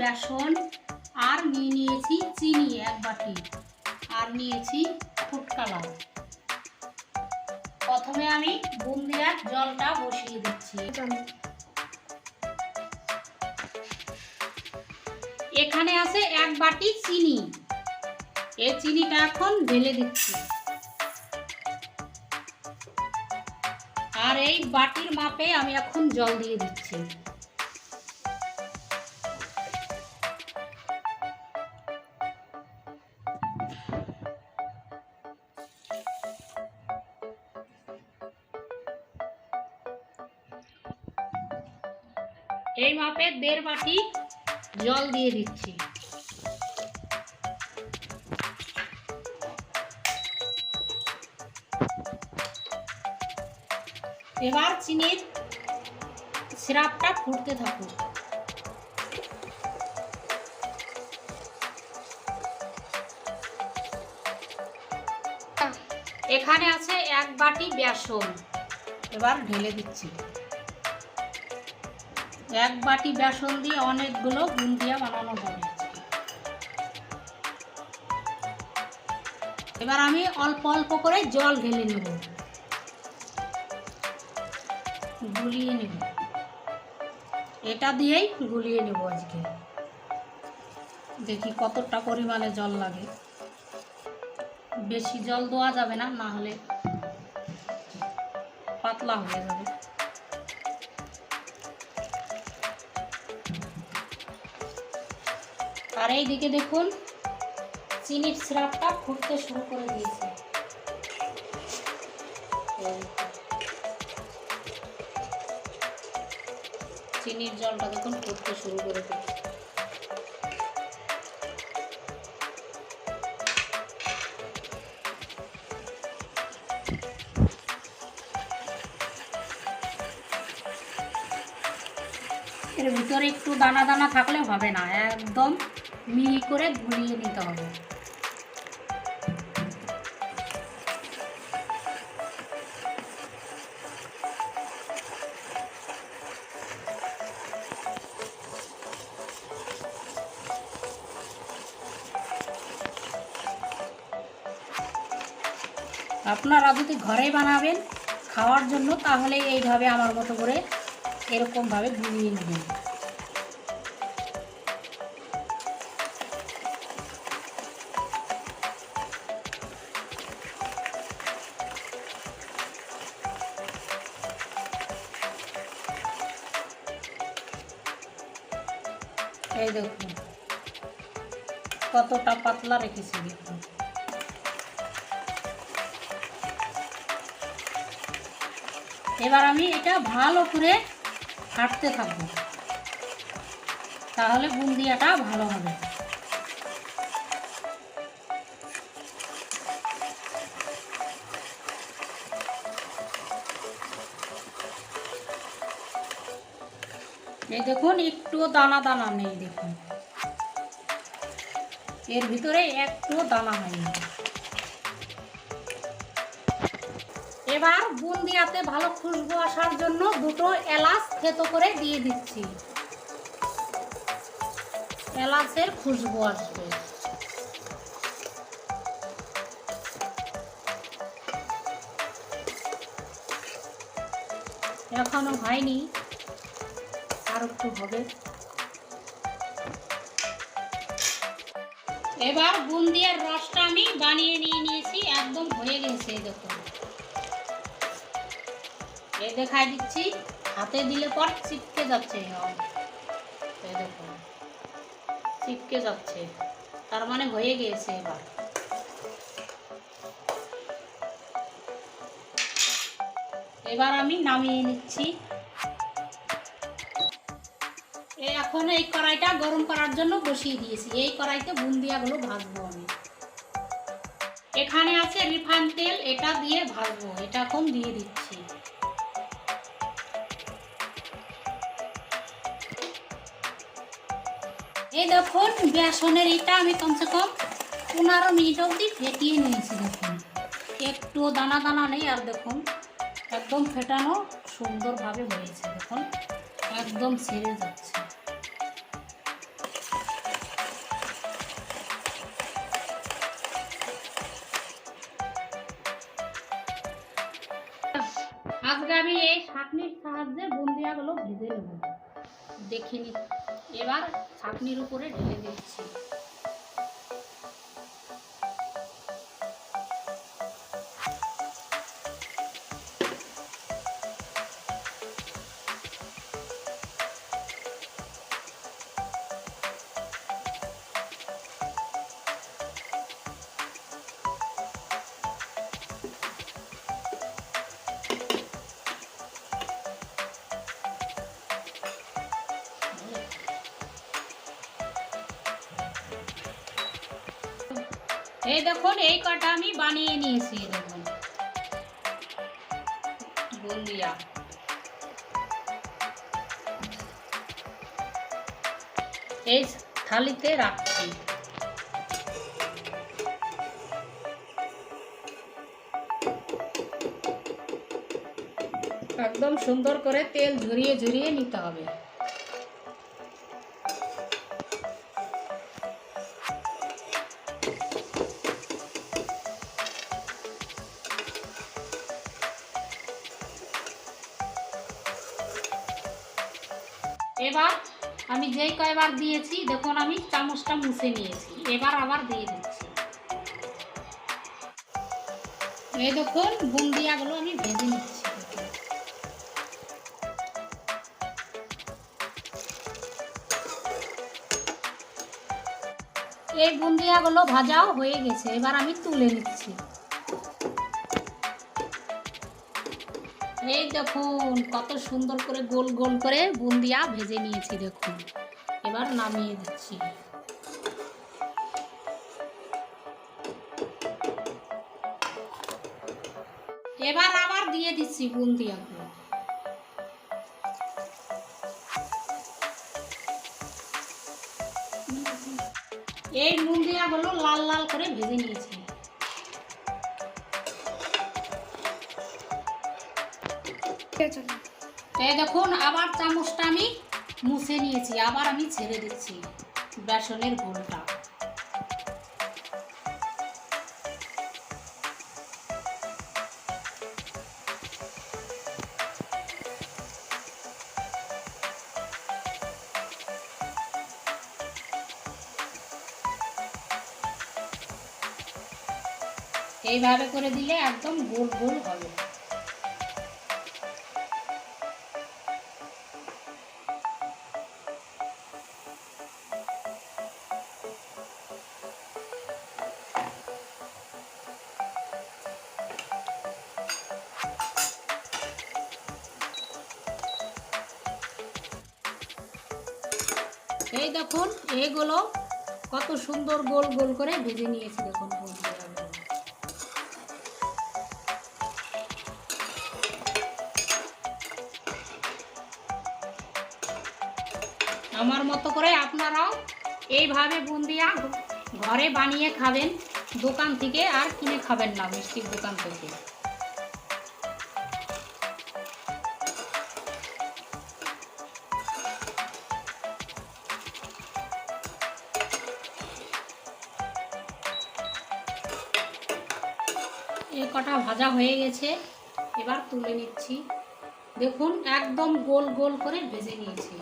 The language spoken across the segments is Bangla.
বেসন আর নিয়ে নিয়েছি চিনি এক বাটি। আর নিয়েছি ফুড কালার প্রথমে আমি বুন্দিয়ার জলটা বসিয়ে দিচ্ছি। এখানে আছে এক বাটি চিনি। এই চিনিটা এখন ঢেলে দিচ্ছি। আর এই বাটির মাপে আমি এখন জল দিয়ে দিচ্ছি। এই মাপে দেড় বাটি জল দিয়ে দিচ্ছি। এবার চিনির সিরাপটা ফুটতে থাকুক। এখানে আছে এক বাটি বেসন। এবার ঢেলে দিচ্ছি। এক বাটি বেসন দিয়ে অনেকগুলো বুন্দিয়া বানানো যাবে এবার আমি অল্প অল্প করে জল ঢেলে নেব। গুলিয়ে নেব। এটা দিয়েই গুলিয়ে নেব আজকে। দেখি কতটা পরিমাণে জল লাগে। বেশি জল দেওয়া যাবে না না হলে পাতলা হয়ে যাবে। আর এই দিকে দেখুন, চিনির সিরাপটা ফুটতে শুরু করে দিয়েছে। চিনির জলটা দেখুন ফুটতে শুরু করে দিয়েছে। এর ভিতরে একটু দানা দানা থাকলে হবে না, একদম। মিহি করে গুলিয়ে নিতে হবে। আপনারা যদি ঘরে বানাবেন, খাওয়ার জন্য, তাহলে এইভাবে আমার মতো করে এরকমভাবে গুলিয়ে নেবেন। এই দেখুন, কতটা পাতলা রেখেছি দেখুন। এবার আমি এটা ভালো করে হাঁটতে থাকব। তাহলে বুন্দিয়াটা ভালো হবে। এই দেখুন, একটুও দানা দানা নেই, দেখুন। এর ভিতরে একটুও দানা হয়নি এবার বুন্দিয়াতে ভালো খুশবু আসার জন্য দুটো এলাচ থেতো করে দিয়ে দিচ্ছি। এলাচের খুশবু আসবে। এখনও হয়নি। আর একটু হবে। এবার বুন্দিয়ার রসটা আমি বানিয়ে নিয়ে নিয়েছি, একদম হয়ে গেছে দেখুন। এ দেখাই দিচ্ছি, হাতে দিলে পর চিপকে যাচ্ছে এই দেখুন, চিপকে যাচ্ছে, তার মানে হয়ে গিয়েছে এবার। এবার আমি নামিয়ে নিচ্ছি। এখন এই কড়াইটা গরম করার জন্য বসিয়ে দিয়েছি। এই কড়াইতে বুন্দিয়াগুলো ভাজবো আমি। এখানে আছে রিফাইন তেল, এটা দিয়ে ভাজবো। এটা এখন দিয়ে দিচ্ছি। এই দেখুন, বেসনের এটা আমি কমসে কম পনেরো মিনিট অবধি ফেটিয়ে নিয়েছি দেখুন। একটু দানা দানা নেই, আর দেখুন, একদম ফেটানো সুন্দরভাবে হয়েছে। দেখুন, একদম ছেড়ে যাচ্ছে দেখে নি এবার ছাঁকনির উপরে ঢেলে দিচ্ছি। এই দেখুন, এই কটা আমি বানিয়ে নিয়েছি দেখুন। বুন্দিয়া এই থালিতে রাখছি। একদম সুন্দর করে তেল ঝরিয়ে ঝরিয়ে নিতে হবে। এবার আমি যেই কয়বার দিয়েছি, দেখুন আমি চামচটা মুছে নিয়েছি, এবার আবার দিয়ে দিচ্ছি এই দেখুন, বুন্দিয়াগুলো আমি ভেজে নিচ্ছি। এই বুন্দিয়াগুলো ভাজাও হয়ে গেছে, এবার আমি তুলে নিচ্ছি এই দেখুন, কত সুন্দর করে গোল গোল করে বুন্দিয়া ভেজে নিয়েছি দেখুন। এবার নামিয়ে দিচ্ছি। এবার আবার দিয়ে দিচ্ছি বুন্দিয়াগুলো। এই বুন্দিয়াগুলো লাল লাল করে ভেজে নিয়েছি। এই দেখুন, আবার চামচটা আমি মুছে নিয়েছি, আবার আমি ছেড়ে দিচ্ছি বেসনের ঘোলটা এইভাবে করে দিলে একদম গোল গোল হবে। এই দেখুন, এগুলো কত সুন্দর গোল গোল করে ভেজে নিয়েছি দেখুন আমার মতো করে আপনারাও এইভাবে বুন্দিয়া ঘরে বানিয়ে খাবেন, দোকান থেকে আর কিনে খাবেন না মিষ্টির দোকান থেকে। এই কটা ভাজা হয়ে গেছে, এবার তুলে নিচ্ছি। দেখুন, একদম গোল গোল করে ভেজে নিয়েছি।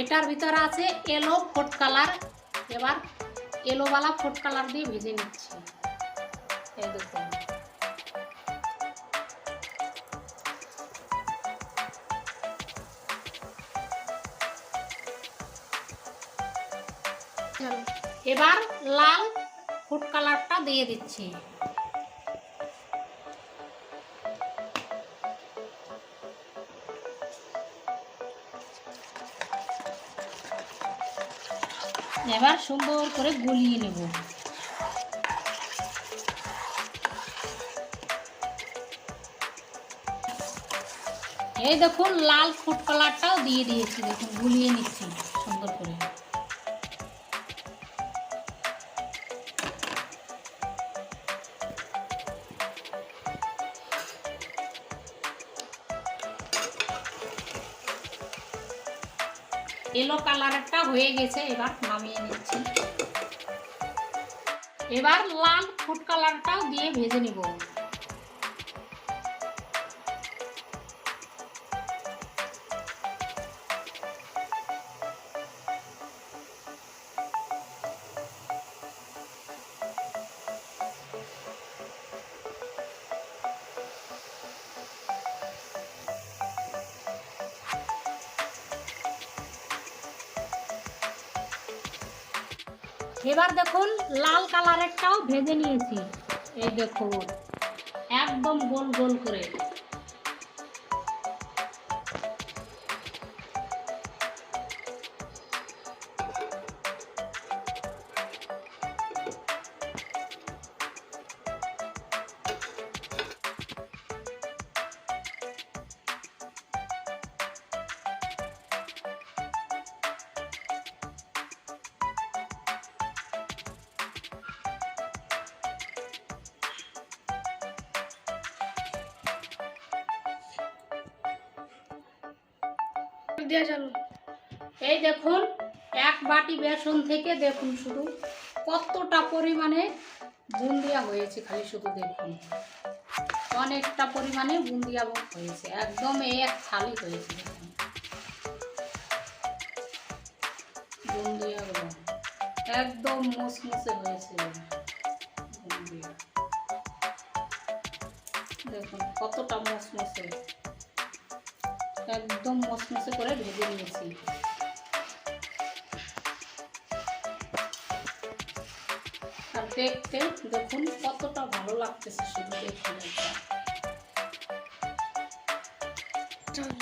এটার ভিতরে আছে এলো ফুড কালার এবার এলোওয়ালা ফুড কালার দিয়ে ভেজে নিচ্ছি। এই দেখুন। এবার লাল ফুড কালারটা দিয়ে দিচ্ছি। এবার সুন্দর করে গুলিয়ে নেব। এই দেখুন, লাল ফুড কালারটাও দিয়ে দিয়েছি, দেখুন, গুলিয়ে নিচ্ছি, সুন্দর করে। এলো কালারটা হয়ে গেছে এবার নামিয়ে নিচ্ছি। এবার লাল ফুড কালারটাও দিয়ে ভেজে নিব। এবার দেখুন লাল কালারেরটাও ভেজে নিয়েছি। এই দেখুন একদম গোল গোল করে। এই দেখুন, এক বাটি বেসন থেকে দেখুন শুধু কতটা পরিমাণে বুন্দিয়া হয়েছে খালি শুধু দেখুন। অনেকটা পরিমাণে বুন্দিয়া হয়েছে, একদম এক থালি হয়েছে একদম মুসমুসে হয়েছে দেখুন কতটা মুসমুসে একদম মসমসে করে ভেজে নিয়েছি। আর দেখতে দেখুন কতটা ভালো লাগতেছে শুধু। চলো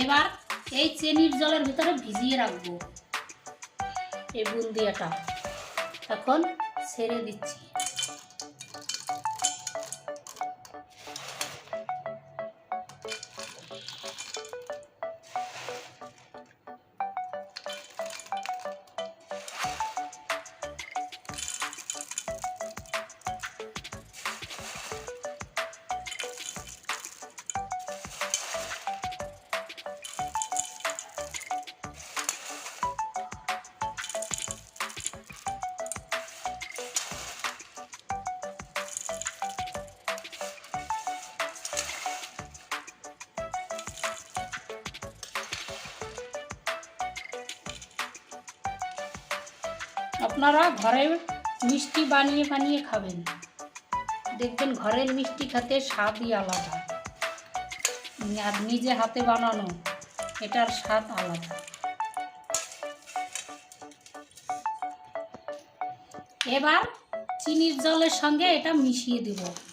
এবার এই চেনির জলের ভিতরে ভিজিয়ে রাখব। এই বুন্দিয়াটা। এখন ছেড়ে দিচ্ছি। আপনারা ঘরে মিষ্টি বানিয়ে বানিয়ে খাবেন। দেখবেন ঘরের মিষ্টি খেতে স্বাদই আলাদা। আর নিজে হাতে বানানো, এটার স্বাদ আলাদা। এবার চিনির জলের সঙ্গে এটা মিশিয়ে দেব।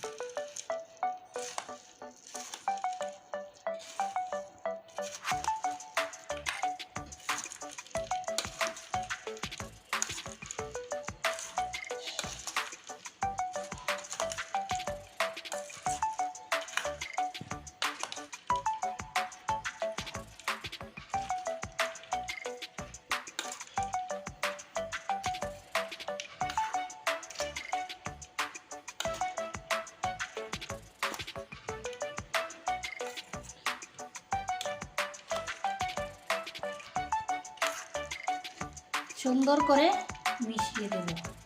সুন্দর করে মিশিয়ে দেবো।